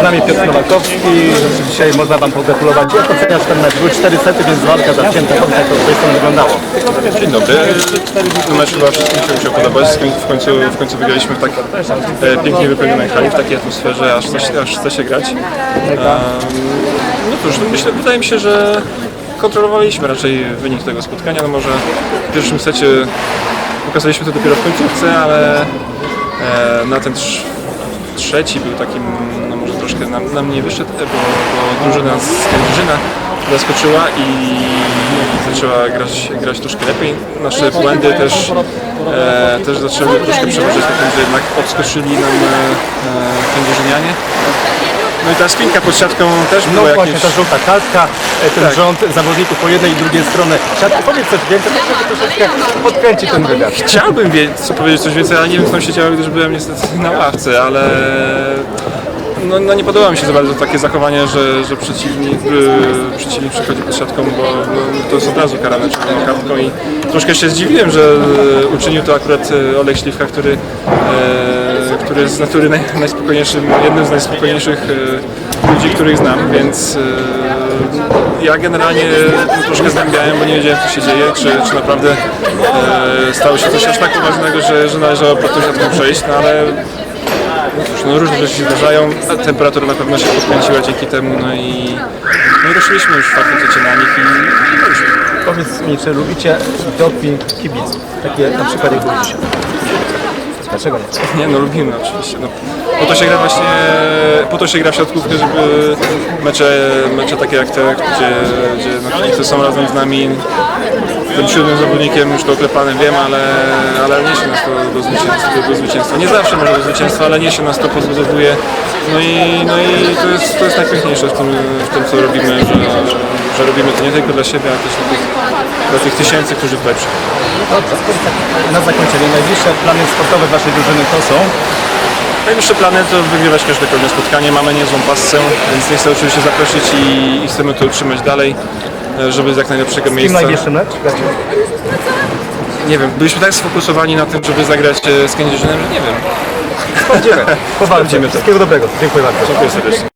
Z nami Piotr Nowakowski. Dzisiaj można Wam pogratulować. Jak oceniasz ten mecz? Były cztery sety, więc walka zacięta. Powiedz, jak to z tej wyglądało. Dzień dobry. Ten mecz chyba wszystkim się musiał podobać. W końcu, w końcu wygraliśmy w tak e, pięknie wypełnionej hali, w takiej atmosferze, aż, chce się- aż chce się grać. No cóż, no myślę, wydaje mi się, że kontrolowaliśmy raczej wynik tego spotkania. No może w pierwszym secie pokazaliśmy to dopiero w końcówce, ale e, na ten trzeci był takim, no może troszkę nam, nam nie wyszedł, bo, bo drużyna Kędzierzyna zaskoczyła i zaczęła grać, grać troszkę lepiej. Nasze błędy też, e, też zaczęły troszkę na tym, że jednak odskoczyli nam e, e, Kędzierzynianie. No i ta spinka pod siatką też No była właśnie, jakieś... ta żółta kartka, e, ten Tak. rząd zawodników po jednej i drugiej stronie. Siatki, powiedz coś więcej, to troszeczkę podkręci ten wywiad. Chciałbym wie, co powiedzieć coś więcej, ale nie wiem co tam się działo, gdyż byłem niestety na ławce, ale no, no nie podoba mi się za bardzo takie zachowanie, że, że przeciwnik, yy, przeciwnik przychodzi pod siatką, bo no, to jest od razu karane czerwoną kartką i troszkę się zdziwiłem, że e, uczynił to akurat e, Olek Śliwka, który, e, który jest z natury naj, najspokojniejszym, jednym z najspokojniejszych e, ludzi, których znam, więc e, ja generalnie troszkę zgłębiałem, bo nie wiedziałem co się dzieje, czy, czy naprawdę e, stało się coś aż tak poważnego, że, że należało pod tą siatką przejść, no ale no cóż, no różne rzeczy się zdarzają, temperatura na pewno się podkręciła dzięki temu, no i, no i ruszyliśmy już w secie na nich i, i. Powiedz mi, czy lubicie doping kibiców? Takie na przykład jak dzisiaj. Dlaczego nie? Nie, no lubimy oczywiście. No, po to się gra właśnie, po to się gra w siatkówkę, żeby mecze, mecze takie jak te, gdzie, gdzie no, są razem z nami. Tym siódmym zawodnikiem już to oklepane wiem, ale, ale niesie nas to do zwycięstwa, do, do zwycięstwa. Nie zawsze może do zwycięstwa, ale niesie nas to, podbudowuje. No i, no i to, jest, to jest najpiękniejsze w tym, w tym co robimy, że, że robimy to nie tylko dla siebie, ale też dla tych, dla tych tysięcy, którzy tutaj na zakończenie, najbliższe plany sportowe Waszej drużyny to są? Najwyższe plany to wygrywać każde kolejne spotkanie. Mamy niezłą pasę, więc nie chcę oczywiście zaprosić i, i chcemy to utrzymać dalej, e, żeby z jak najlepszego Kim miejsca. najbliższy mecz? Nie wiem, byliśmy tak sfokusowani na tym, żeby zagrać e, z Kędzierzynem, że nie wiem. Sprawdzimy. Sprawdzimy to. Wszystkiego dobrego. Dziękuję bardzo. Dziękuję serdecznie.